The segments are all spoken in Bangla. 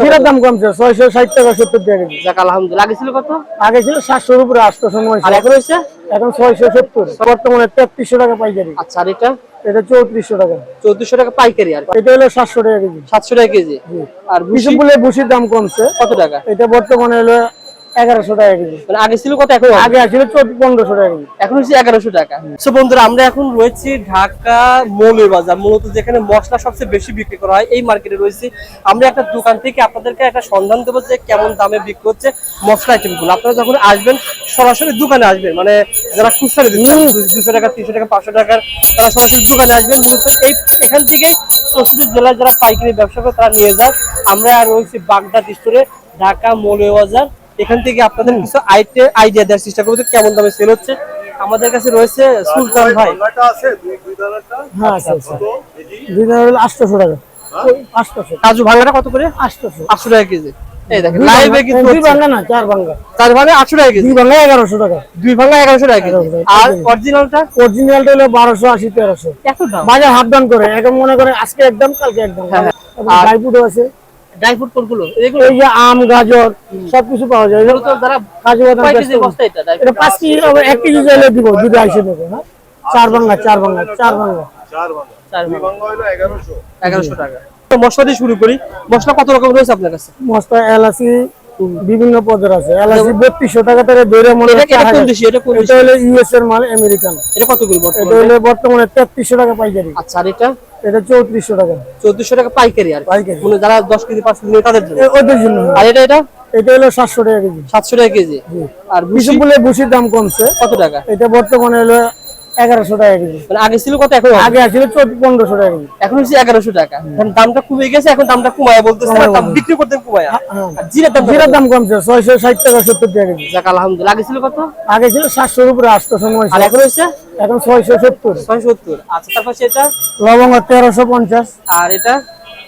জিরার দাম কমছে ছয়শো ষাট টাকা সত্তর টাকা কেজি। যাক আলহামদুলিল্লাহ। আগে ছিল কত? আগে ছিল সাতশোর উপরে আটশো সময় আর এখন হয়েছে? এখন ছয়শো সত্তর। বর্তমানে তেত্রিশশো টাকা পাইকারি। আচ্ছা আর এটা? এটা চৌত্রিশশো টাকা। চৌত্রিশশো টাকা পাইকারি আর? এটা হলো সাতশো টাকা কেজি। সাতশো টাকা কেজি। আর ভুসির দাম কমছে। কত টাকা? এটা বর্তমানে হলো এগারোশো টাকা কেজি। মানে আগে ছিল কত এখন? আগে পনেরোশো টাকা কেজি। এখন হচ্ছে এগারোশো টাকা। বন্ধুরা আমরা এখন রয়েছি ঢাকা বাজার মূলত যেখানে মশলা সবচেয়ে বেশি বিক্রি করা হয় এই মার্কেটে রয়েছি। আমরা একটা দোকান থেকে আপনাদেরকে একটা সন্ধান দেবো যে কেমন দামে বিক্রি হচ্ছে মশলা আইটেমগুলো আপনারা যখন আসবেন সরাসরি দোকানে আসবেন মানে যারা খুচরা দুশো টাকা তিনশো টাকা পাঁচশো টাকার তারা সরাসরি দোকানে আসবেন। মূলত এই এখান থেকেই চৌষট্টি জেলায় যারা পাইকারি ব্যবসা করে তারা নিয়ে যান। আমরা আর রয়েছি বাগদা স্টোরে ঢাকা মৌলভী বাজার এখান থেকে আপনাদের কিছু আইডিয়া দেওয়ার চেষ্টা করব কেমন দামে সেল হচ্ছে। আমাদের কাছে রয়েছে সুলতান ভাই। হ্যাঁ আচ্ছা আটশোশো টাকা। কাজু ভাঙাটা কত করে? আটশোশো। আটশো টাকা কেজি। এই দেখেন লাইভে কিন্তু দুই হচ্ছে। না চার ভাঙ্গা চার ভাঙা আটশো টাকা কেজি। দুই টাকা। দুই ভাঙা এগারোশো টাকা 1100 টাকা। আর অরিজিনালটা অরিজিনালটা হলো এত দাম? বাজার হাফ ডাউন করে। এখন মনে করে আজকে একদম কালকে একদম। হ্যাঁ, হ্যাঁ। আর- আছে। ড্রাই ফ্রুট কোনগুলো? এগুলো এই যে আম গাজর সবকিছু পাওয়া যায়। এগুলো তো যারা কাজু বাদাম এটা dry এটা পাঁচ কেজি হবে, এক কেজি চাইলে দিব দুটো আইসে দেবো না? চার বাংলা চার বাংলা চার বাংলা চার ভাঙা। এগারোশো। টাকা। তো মশলা দিয়ে শুরু করি। মশলা কত রকম রয়েছে আপনার কাছে? মশলা এলাচি বিভিন্ন পদের আছে। এলাচি বত্রিশশো টাকা থেকে ধরে মনে এটা হচ্ছে হলো ইউএস এর মাল আমেরিকান এটা কত এটা হলো বর্তমানে তেত্রিশশো টাকা পাইকারি। আচ্ছা আর এটা? এটা চৌত্রিশশো টাকা। চোদ্দশো টাকা পাইকারি আর। পাইকারি। মানে যারা দশ কেজি পাঁচ কেজি তাদের জন্য? ওদের জন্য। আর এটা এটা? এটা হলো সাতশো টাকা কেজি। সাতশো টাকা কেজি। আর ভুসির দাম কমছে। কত টাকা? এটা বর্তমানে হলো এগারোশো টাকা কেজি। মানে আগে ছিল কত এখন? আগে আসলে পনেরোশো টাকা কেজি। এখন হচ্ছে এগারোশো টাকা। এখন দামটা কমে গেছে এখন দামটা কমায় বলতেছে বলতেছে। বিক্রি কমায়। হ্যাঁ। জিরার দাম জিরার দাম কমছে ছয়শো ষাট টাকা সত্তর টাকা কেজি। যাক আলহামদুলিল্লাহ। আগে ছিল কত? আগে ছিল সাতশোর উপরে আটশো সময় আর এখন হচ্ছে এখন ছয়শো সত্তর। ছয় সত্তর। আচ্ছা তারপর সেটা লবঙ্গ তেরোশো পঞ্চাশ। আর এটা?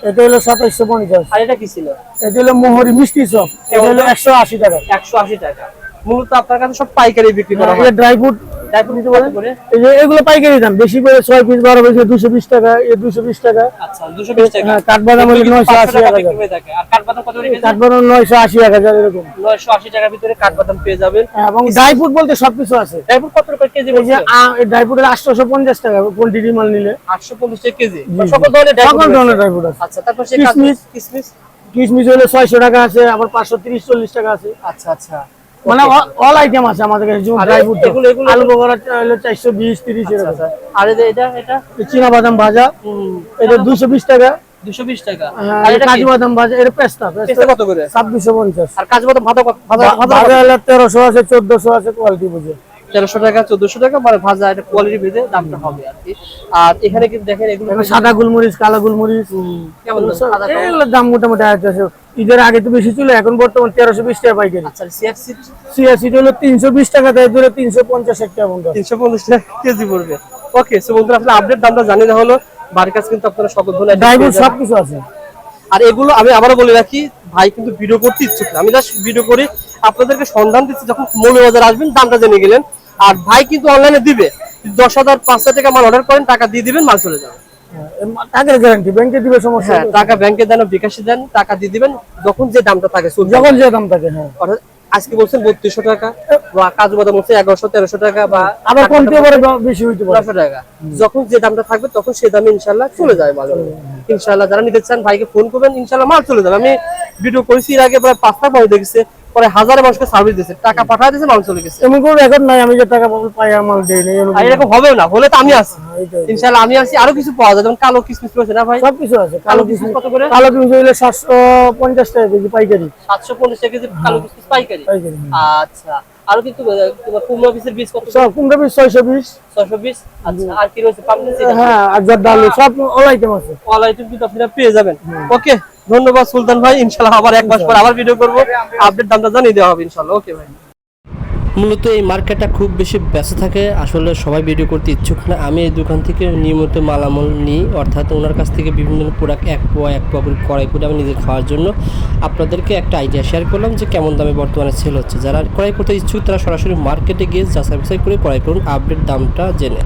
এটা হলো সাতাইশশো পঞ্চাশ। আর এটা কি ছিল? এটা হলো মোহরি মিষ্টি চপ। এটা হলো একশো আশি টাকা। একশো আশি টাকা। মূলত আপনার কাছে সব পাইকারি বিক্রি করা হয়। ড্রাই ফ্রুট তাই আপনি নিতে পারেন? করে এই যে এগুলো পাইকারি দাম বেশি করে ছয় পিস বারো পিস দুশো বিশ টাকা এ দুশো বিশ টাকা। আচ্ছা হ্যাঁ, কাঠবাদাম হলে এগুলো কিন্তু 980 পাঁচশো টাকা টাকা বিক্রি হয়ে থাকে। আর কাঠবাদাম কত করে কেজি? কাঠবাদাম নয়শো আশি এক হাজার এরকম। নয়শো আশি টাকার ভিতরে কাঠবাদাম পেয়ে যাবেন। এবং ড্রাই ফ্রুট বলতে সবকিছু আছে। ড্রাই ফ্রুট কত টাকা কেজি ড্রাই ফ্রুটের আটশোশো পঞ্চাশ টাকা কোয়ান্টিটি মাল নিলে। আটশো পঞ্চাশ কেজি? সকল ধরনের ড্রাই ফ্রুট আছে। আচ্ছা তারপর সে কিশমিশ। কাজু- কিশমিশ কিশমিশ হলে ছয়শো টাকা আছে আবার পাঁচশো তিরিশ চল্লিশ টাকা আছে। আচ্ছা আচ্ছা। মানে অল আইটেম আছে আমাদের কাছে যেমন ড্রাই ফ্রুট আলু বগরা হলো চারশো বিশ তিরিশ এরকম। আচ্ছা। আর এটা এটা? চীনা বাদাম ভাজা এটা দুশো বিশ টাকা। দুশো বিশ টাকা। হ্যাঁ, আর এটা কাজু বাদাম ভাজা এটা পেস্তা পেস্তা। কত করে? আর কাজু বাদাম ভাজা ভাজা হলে তেরোশো আছে চোদ্দশো আছে কোয়ালিটি বুঝে। তেরোশো টাকা চোদ্দশো টাকা মানে ভাজা এটা কোয়ালিটি ভেদে দামটা হবে আর কি। আর এখানে কিন্তু দেখেন এগুলো সাদা গোলমরিচ কালো গোলমরিচ? এগুলোর দাম মোটামুটি আছে ঈদের আগে তো বেশি ছিল এখন বর্তমান তেরোশো বিশ টাকা পাইকারি। আচ্ছা সিয়ার সিট হলো তিনশো বিশ টাকা দেয় ধরে তিনশো পঞ্চাশ টাকা বন্ধু তিনশো পঞ্চাশ টাকা কেজি পড়বে। ওকে সো বন্ধুরা আসলে আপডেট দামটা জানি না হলো বাড়ির কাছে কিন্তু আপনারা সকল ধরনের item ড্রাই পেয়ে সবকিছু আছে। আর এগুলো আমি আবারও বলে রাখি ভাই কিন্তু ভিডিও করতে ইচ্ছুক না। আমি জাস্ট ভিডিও করে আপনাদেরকে সন্ধান দিচ্ছি যখন মৌলভী বাজার আসবেন দামটা জেনে গেলেন। আর ভাই কিন্তু অনলাইনে দিবে। দশ হাজার পাঁচ হাজার টাকা মাল অর্ডার করেন টাকা দিয়ে দিবেন মাল চলে যাবে। হ্যাঁ, টাকার গ্যারান্টি ব্যাংকে দিবে সমস্যা টাকা ব্যাংকে দেন বিকাশে দেন টাকা দিয়ে দিবেন যখন যে দামটা থাকে যখন যে দাম থাকে হ্যাঁ। আজকে বলছেন বত্রিশশো টাকা বা কাজু বাদাম বলছে এগারোশো তেরোশো টাকা বা আবার কমতে পারে বেশি হইতে পারে। টাকা। যখন যে দামটা থাকবে তখন সে দামে ইনশাল্লাহ চলে যাবে মাল ইনশাল্লাহ যারা নিতে চান ভাইকে ফোন করবেন ইনশাল্লাহ মাল চলে যাবে। আমি ভিডিও করেছি এর আগে প্রায় পাঁচটা পরে দেখেছে পরে হাজার মানুষকে সার্ভিস দিয়েছে টাকা পাঠায় দিয়েছে মাল চলে গেছে। এমন কোনো রেকর্ড নাই আমি যে টাকা পাই আমার দেই নাই এরকম আর হবে না হলে তো আমি আছি। এইটাই। ইনশাল্লাহ আমি আছি আরও কিছু পাওয়া যায় যেমন কালো কিসমিস রয়েছে না ভাই? আছে কালো কিসমিস কত করে? কালো কিশমিশ হইলে সাতশো পঞ্চাশ টাকা কেজি পাইকারি। সাতশো পঞ্চাশ টাকা কেজি কালো কিসমিস পাইকারি? পাইকারি আচ্ছা আরও কিন্তু কুমড়া বীজ কত সব কুমড়া আচ্ছা আর কি রয়েছে হ্যাঁ আর সব অল আইটেম আছে। অল আইটেম কিন্তু আপনারা পেয়ে যাবেন। ওকে ধন্যবাদ সুলতান ভাই, ইনশাল্লাহ আবার এক মাস পর আবার ভিডিও করব। আপডেট দামটা জানিয়ে দেওয়া হবে ইনশাআল্লাহ ওকে ভাই? মূলত এই মার্কেটটা খুব বেশি ব্যস্ত থাকে, আসলে সবাই ভিডিও করতে ইচ্ছুক না। আমি এই দোকান থেকে নিয়মিত মালামাল নিই, অর্থাৎ ওনার কাছ থেকে বিভিন্ন প্রোডাক্ট এক পোয়া এক পোয়া করে কড়াই করে আমি নিজে খাওয়ার জন্য আপনাদেরকে একটা আইডিয়া শেয়ার করলাম যে কেমন দামে বর্তমানে সেল হচ্ছে। যারা ক্রয় করতে ইচ্ছুক, তারা সরাসরি মার্কেটে গিয়ে যাচাই বাছাই করে ক্রয় করুন আপডেট দামটা জেনে।